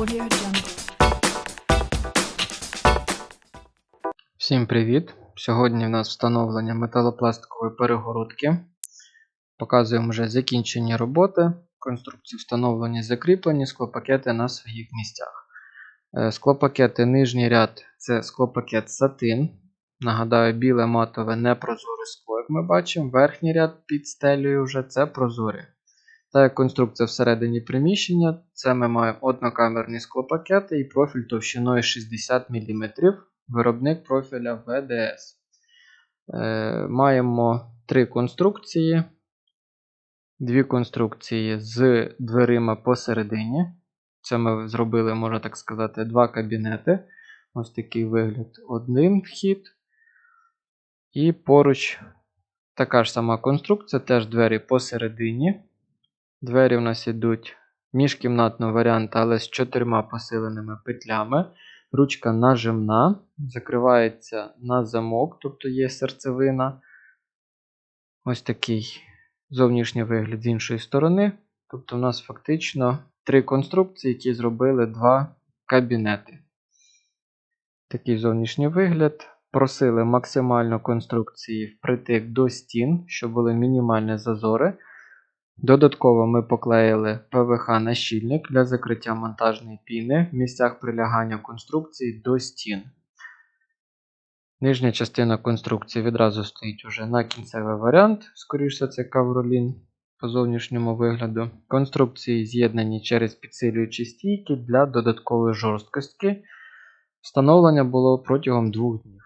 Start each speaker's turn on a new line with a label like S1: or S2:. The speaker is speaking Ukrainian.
S1: Audio Jungle.
S2: Всім привіт! Сьогодні в нас встановлення металопластикової перегородки. Показуємо вже закінчені роботи. Конструкції встановлені, закріплені, склопакети на своїх місцях. Е, Склопакети нижній ряд це склопакет сатин. Нагадаю, біле матове непрозоре скло, як ми бачимо. Верхній ряд під стелею вже це прозорі. Та як конструкція всередині приміщення, це ми маємо однокамерні склопакети і профіль товщиною 60 мм виробник профіля VDS. Е, маємо три конструкції. Дві конструкції з дверима посередині. Це ми зробили, можна так сказати, два кабінети. Ось такий вигляд. Один вхід. І поруч така ж сама конструкція, теж двері посередині. Двері у нас йдуть міжкімнатного варіанту, але з чотирма посиленими петлями. Ручка нажимна, закривається на замок, тобто є серцевина. Ось такий зовнішній вигляд з іншої сторони. Тобто, у нас фактично три конструкції, які зробили два кабінети. Такий зовнішній вигляд. Просили максимально конструкції впритик до стін, щоб були мінімальні зазори. Додатково ми поклеїли ПВХ нащільник для закриття монтажної піни в місцях прилягання конструкції до стін. Нижня частина конструкції відразу стоїть уже на кінцевий варіант, скоріше це кавролін по зовнішньому вигляду. Конструкції з'єднані через підсилюючі стійки для додаткової жорсткості. Встановлення було протягом двох днів.